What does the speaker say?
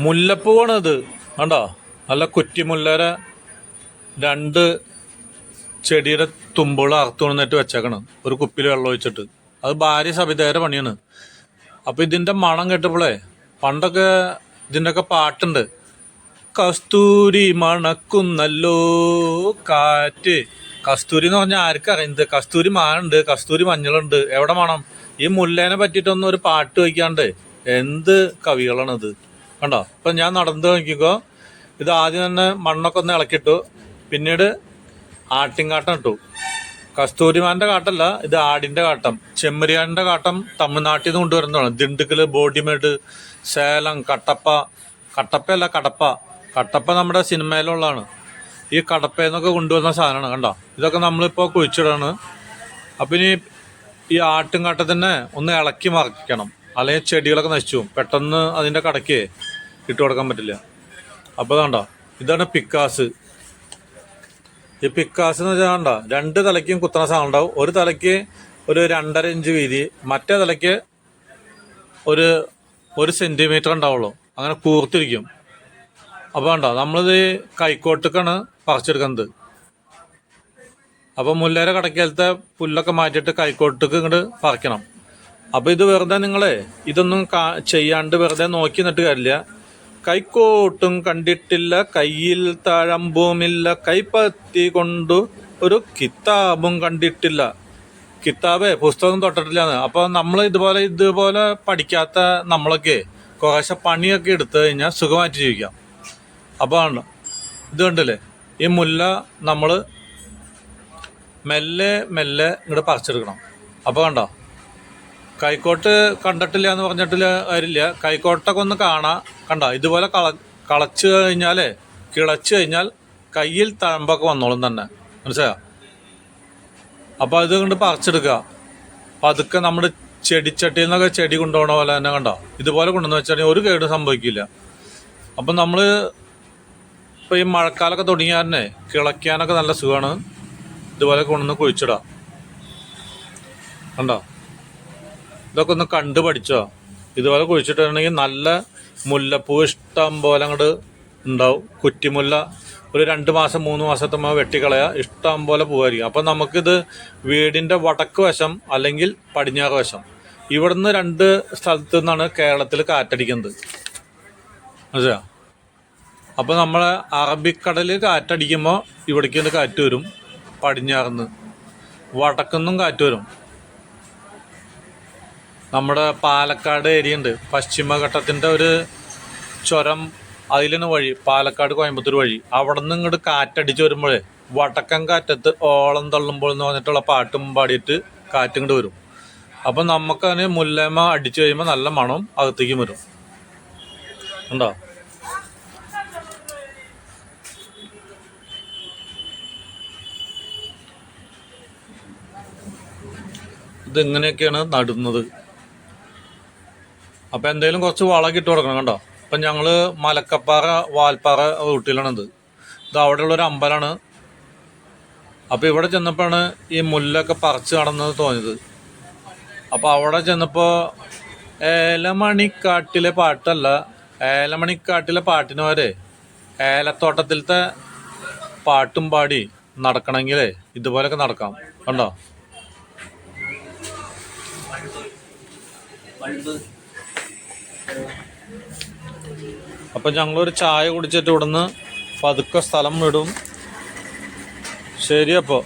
മുല്ലപ്പൂവാണ് ഇത് കണ്ടോ? നല്ല കുറ്റിമുല്ലര രണ്ട് ചെടിയുടെ തുമ്പുകൾ അറുത്തുകൊണ്ടിട്ട് വെച്ചേക്കണം. ഒരു കുപ്പിയിൽ വെള്ളം ഒഴിച്ചിട്ട്. അത് ഭാര്യ സബിതയുടെ പണിയാണ്. അപ്പൊ ഇതിന്റെ മണം കേട്ടപ്പോളേ പണ്ടൊക്കെ ഇതിന്റെയൊക്കെ പാട്ടുണ്ട്. കസ്തൂരി മണക്കുന്നല്ലോ കാറ്റ്. കസ്തൂരി എന്ന് പറഞ്ഞാൽ ആർക്കറിയാം ഇത് കസ്തൂരി മാനുണ്ട് കസ്തൂരി മഞ്ഞളുണ്ട്. എവിടെ മണം? ഈ മുല്ലേനെ പറ്റിയിട്ടൊന്നും ഒരു പാട്ട് വയ്ക്കാണ്ട് എന്ത് കവികളാണിത്? കണ്ടോ? അപ്പൊ ഞാൻ നടന്നു നോക്കിക്കോ. ഇത് ആദ്യം തന്നെ മണ്ണൊക്കെ ഒന്ന് ഇളക്കിട്ടു. പിന്നീട് ആട്ടിൻകാട്ടം ഇട്ടു. കസ്തൂരിമാന്റെ കാട്ടല്ല ഇത് ആടിന്റെ കാട്ടം. ചെമ്മരിയാടിന്റെ കാട്ടം തമിഴ്നാട്ടിൽ നിന്ന് കൊണ്ടുവരുന്നതാണ്. ദിണ്ടുക്കൽ ബോഡിമേട് സേലം കട്ടപ്പ. കട്ടപ്പയല്ല കടപ്പ. കട്ടപ്പ നമ്മുടെ സിനിമയിലുള്ളതാണ്. ഈ കടപ്പയെന്നൊക്കെ കൊണ്ടുവന്ന സാധനമാണ് കണ്ടോ? ഇതൊക്കെ നമ്മളിപ്പോൾ കുഴിച്ചിടാണ്. അപ്പം ഇനി ഈ ആട്ടുംകാട്ടത്തിനെ ഒന്ന് ഇളക്കി മറിക്കണം. അല്ലെങ്കിൽ ചെടികളൊക്കെ നശിച്ചു പെട്ടെന്ന് അതിന്റെ കടയ്ക്ക് ഇട്ട് കൊടുക്കാൻ പറ്റില്ല. അപ്പോൾ കണ്ടോ? ഇതാണ് പിക്കാസ്. ഈ പിക്കാസ് എന്ന് വെച്ചാൽ കണ്ടോ? രണ്ട് തലയ്ക്കും കുത്തണ സാധനം ഉണ്ടാവും. ഒരു തലയ്ക്ക് ഒരു രണ്ടര ഇഞ്ച് വീതി മറ്റേ തലയ്ക്ക് ഒരു ഒരു സെന്റിമീറ്റർ ഉണ്ടാവുള്ളൂ. അങ്ങനെ കൂർത്തിരിക്കും അപ്പോൾ കണ്ടോ? നമ്മളിത് കൈക്കോട്ടക്കാണ് പറിച്ചെടുക്കുന്നത്. അപ്പോൾ മുല്ലേര കടക്കാലത്തെ പുല്ലൊക്കെ മാറ്റിയിട്ട് കൈക്കോട്ടക്ക് ഇങ്ങോട്ട് പറിക്കണം. അപ്പോൾ ഇത് വെറുതെ നിങ്ങളെ ഇതൊന്നും ചെയ്യാണ്ട് വെറുതെ നോക്കി നിന്നിട്ട് കാര്യമില്ല. കൈക്കോട്ടും കണ്ടിട്ടില്ല കയ്യിൽ തഴമ്പുമില്ല കൈപ്പത്തി കൊണ്ടു ഒരു കിതാബും കണ്ടിട്ടില്ല. കിതാബേ പുസ്തകം തൊട്ടിട്ടില്ല അപ്പൊ നമ്മൾ ഇതുപോലെ ഇതുപോലെ പഠിക്കാത്ത നമ്മളൊക്കെ കുറേശ്ശെ പണിയൊക്കെ എടുത്തു കഴിഞ്ഞാൽ സുഖമായിട്ട് ജീവിക്കാം. അപ്പോൾ ഇത് കണ്ടില്ലേ? ഈ മുല്ല നമ്മൾ മെല്ലെ മെല്ലെ ഇങ്ങോട്ട് പറിച്ചെടുക്കണം. അപ്പോൾ കണ്ടോ? കൈക്കോട്ട് കണ്ടിട്ടില്ല എന്ന് പറഞ്ഞിട്ടില്ല കാര്യമില്ല കൈക്കോട്ടൊക്കെ ഒന്ന് കാണാം. കണ്ട ഇതുപോലെ കള കളച്ച് കഴിഞ്ഞാലേ കിളച്ച് കഴിഞ്ഞാൽ കയ്യിൽ തഴമ്പൊക്കെ വന്നോളും തന്നെ. മനസ്സിലായോ? അപ്പോൾ ഇത് കൊണ്ട് പറിച്ചെടുക്കുക പതുക്കെ നമ്മുടെ ചെടിച്ചട്ടിയിൽ നിന്നൊക്കെ ചെടി കൊണ്ടുപോകണ പോലെ തന്നെ കണ്ടോ? ഇതുപോലെ കൊണ്ടുവന്ന് വെച്ചാൽ ഒരു കേട് സംഭവിക്കില്ല. അപ്പം നമ്മൾ ഇപ്പോൾ ഈ മഴക്കാലമൊക്കെ തുടങ്ങിയാൽ തന്നെ കിളയ്ക്കാനൊക്കെ നല്ല സുഖമാണ് ഇതുപോലെ കൊണ്ടുവന്ന് കുഴിച്ചിടാം. കണ്ടോ? ഇതൊക്കെ ഒന്ന് കണ്ടു പഠിച്ചോ? ഇതുപോലെ കുഴിച്ചിട്ടുണ്ടെങ്കിൽ നല്ല മുല്ലപ്പൂ ഇഷ്ടം പോലെ അങ്ങോട്ട് ഉണ്ടാവും. കുറ്റിമുല്ല ഒരു രണ്ട് മാസം മൂന്ന് മാസത്തെ മുമ്പ് വെട്ടിക്കളയാ. ഇഷ്ടം പോലെ പൂവായിരിക്കും. അപ്പം നമുക്കിത് വീടിന്റെ വടക്ക് വശം അല്ലെങ്കിൽ പടിഞ്ഞാറ് വശം. ഇവിടുന്ന് രണ്ട് സ്ഥലത്തു നിന്നാണ് കേരളത്തിൽ കാറ്റടിക്കുന്നത്. മനസ്സിലാ അപ്പോൾ നമ്മൾ അറബിക്കടലിൽ കാറ്റടിക്കുമ്പോൾ ഇവിടേക്ക് കാറ്റ് വരും. പടിഞ്ഞാറിന്ന്. വടക്കുന്നും കാറ്റ് വരും. നമ്മുടെ പാലക്കാട് ഏരിയ ഉണ്ട് പശ്ചിമഘട്ടത്തിന്റെ ഒരു ചുരം അതിലാണ് വഴി പാലക്കാട് കോയമ്പത്തൂർ വഴി. അവിടെ നിന്ന് ഇങ്ങോട്ട് കാറ്റടിച്ച് വരുമ്പോഴേ വടക്കൻ കാറ്റത്ത് ഓളം തള്ളുമ്പോൾ എന്ന് പറഞ്ഞിട്ടുള്ള പാട്ടും പാടിയിട്ട് കാറ്റിങ്ങോട്ട് വരും. അപ്പം നമുക്കതിന് മുല്ലമ അടിച്ചു കഴിയുമ്പോൾ നല്ല മണം അകത്തേക്കും വരും. ഉണ്ടോ? ഇത് ഇങ്ങനെയൊക്കെയാണ് നടുന്നത്? അപ്പൊ എന്തെങ്കിലും കുറച്ച് വളമൊക്കെ ഇട്ട് കൊടുക്കണം കണ്ടോ? അപ്പൊ ഞങ്ങൾ മലക്കപ്പാറ വാൽപ്പാറ റൂട്ടിലാണിത്. ഇത് അവിടെയുള്ള ഒരു അമ്പലമാണ്. അപ്പൊ ഇവിടെ ചെന്നപ്പോഴാണ് ഈ മുല്ലൊക്കെ പറിച്ച് നടന്നത് തോന്നിയത്. അപ്പൊ അവിടെ ചെന്നപ്പോ ഏലമണിക്കാട്ടിലെ പാട്ടല്ല ഏലമണിക്കാട്ടിലെ പാട്ടിന് വരെ ഏലത്തോട്ടത്തിലത്തെ പാട്ടും പാടി നടക്കണമെങ്കിലേ ഇതുപോലൊക്കെ നടക്കാം. കണ്ടോ? അപ്പൊ ഞങ്ങളൊരു ചായ കുടിച്ചിട്ട് ഇവിടുന്ന് പതുക്കെ സ്ഥലം വിടും. ശരി അപ്പോ.